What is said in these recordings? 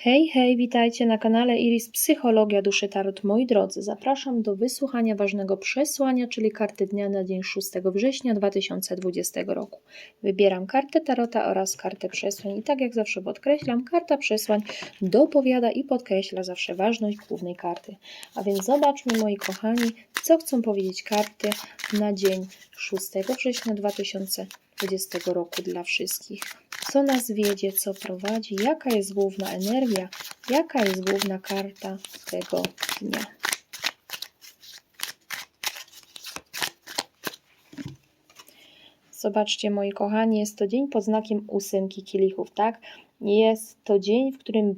Hej, hej, witajcie na kanale Iris Psychologia Duszy Tarot. Moi drodzy, zapraszam do wysłuchania ważnego przesłania, czyli karty dnia na dzień 6 września 2020 roku. Wybieram kartę Tarota oraz kartę przesłań i tak jak zawsze podkreślam, karta przesłań dopowiada i podkreśla zawsze ważność głównej karty. A więc zobaczmy, moi kochani, co chcą powiedzieć karty na dzień 6 września 2020 roku dla wszystkich co nas wiedzie, co prowadzi, jaka jest główna energia, jaka jest główna karta tego dnia. Zobaczcie, moi kochani, jest to dzień pod znakiem ósemki kielichów, tak? Jest to dzień, w którym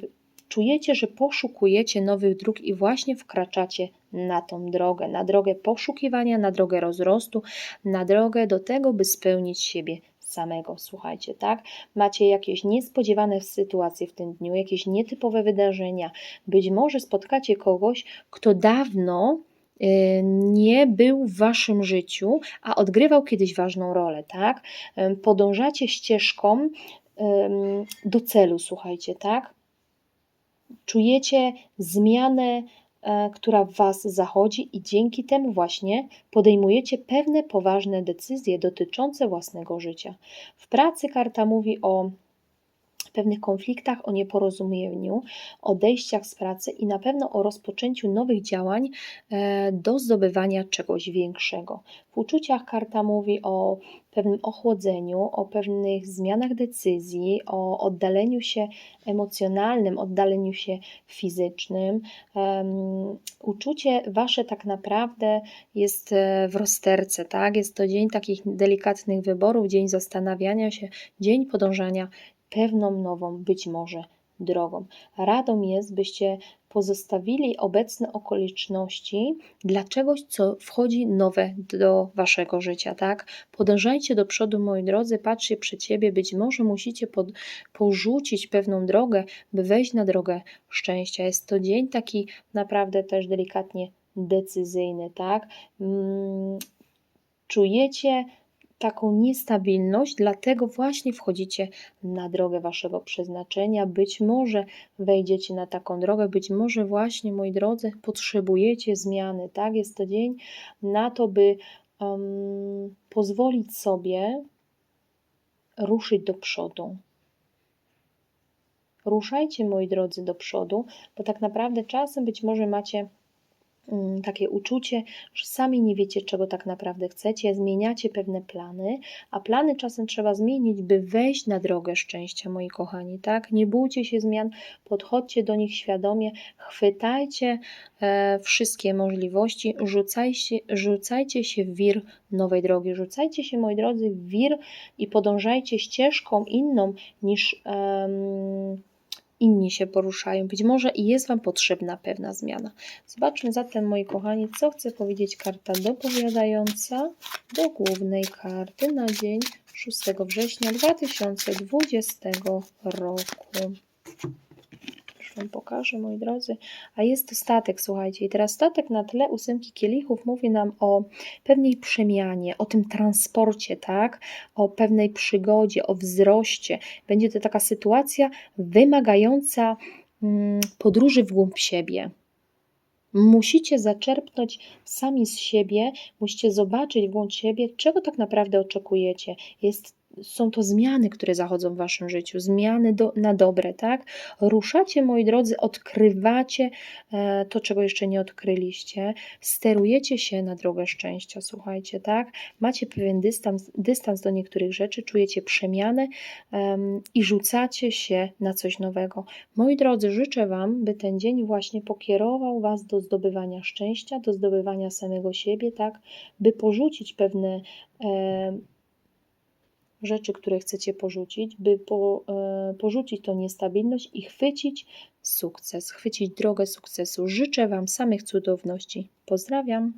czujecie, że poszukujecie nowych dróg i właśnie wkraczacie na tą drogę, na drogę poszukiwania, na drogę rozrostu, na drogę do tego, by spełnić siebie samego. Słuchajcie, tak? Macie jakieś niespodziewane sytuacje w tym dniu, jakieś nietypowe wydarzenia. Być może spotkacie kogoś, kto dawno y, nie był w waszym życiu, a odgrywał kiedyś ważną rolę, tak? Podążacie ścieżką do celu, słuchajcie, tak? Czujecie zmianę E, która w Was zachodzi i dzięki temu właśnie podejmujecie pewne poważne decyzje dotyczące własnego życia. W pracy karta mówi o pewnych konfliktach, o nieporozumieniu, odejściach z pracy i na pewno o rozpoczęciu nowych działań e, do zdobywania czegoś większego. W uczuciach karta mówi o pewnym ochłodzeniu, o pewnych zmianach decyzji, o oddaleniu się emocjonalnym, oddaleniu się fizycznym. Uczucie wasze tak naprawdę jest e, w rozterce, tak? Jest to dzień takich delikatnych wyborów, dzień zastanawiania się, dzień podążania pewną nową, być może drogą. Radą jest, byście pozostawili obecne okoliczności dla czegoś, co wchodzi nowe do waszego życia, tak? Podążajcie do przodu, moi drodzy, patrzcie przed siebie, być może musicie pod, porzucić pewną drogę, by wejść na drogę szczęścia. Jest to dzień taki naprawdę też delikatnie decyzyjny, tak? Mm, czujecie taką niestabilność, dlatego właśnie wchodzicie na drogę waszego przeznaczenia. Być może wejdziecie na taką drogę, być może właśnie, moi drodzy, potrzebujecie zmiany. Tak, jest to dzień na to, by um, pozwolić sobie ruszyć do przodu. Ruszajcie, moi drodzy, do przodu, bo tak naprawdę czasem być może macie takie uczucie, że sami nie wiecie, czego tak naprawdę chcecie, zmieniacie pewne plany, a plany czasem trzeba zmienić, by wejść na drogę szczęścia, moi kochani, tak? Nie bójcie się zmian, podchodźcie do nich świadomie, chwytajcie e, wszystkie możliwości, rzucajcie, rzucajcie się w wir nowej drogi, rzucajcie się, moi drodzy, w wir i podążajcie ścieżką inną niż inni się poruszają. Być może i jest Wam potrzebna pewna zmiana. Zobaczmy zatem, moi kochani, co chce powiedzieć karta dopowiadająca do głównej karty na dzień 6 września 2020 roku. Wam pokażę, moi drodzy. A jest to statek, słuchajcie. I teraz statek na tle ósemki kielichów mówi nam o pewnej przemianie, o tym transporcie, tak? O pewnej przygodzie, o wzroście. Będzie to taka sytuacja wymagająca mm, podróży w głąb siebie. Musicie zaczerpnąć sami z siebie, musicie zobaczyć w głąb siebie, czego tak naprawdę oczekujecie. Jest są to zmiany, które zachodzą w waszym życiu, zmiany do, na dobre, tak? Ruszacie, moi drodzy, odkrywacie e, to, czego jeszcze nie odkryliście, sterujecie się na drogę szczęścia, słuchajcie, tak? Macie pewien dystans, dystans do niektórych rzeczy, czujecie przemianę i rzucacie się na coś nowego. Moi drodzy, życzę Wam, by ten dzień właśnie pokierował Was do zdobywania szczęścia, do zdobywania samego siebie, tak? By porzucić pewne rzeczy, które chcecie porzucić, by po, e, porzucić tą niestabilność i chwycić sukces, chwycić drogę sukcesu. Życzę Wam samych cudowności. Pozdrawiam.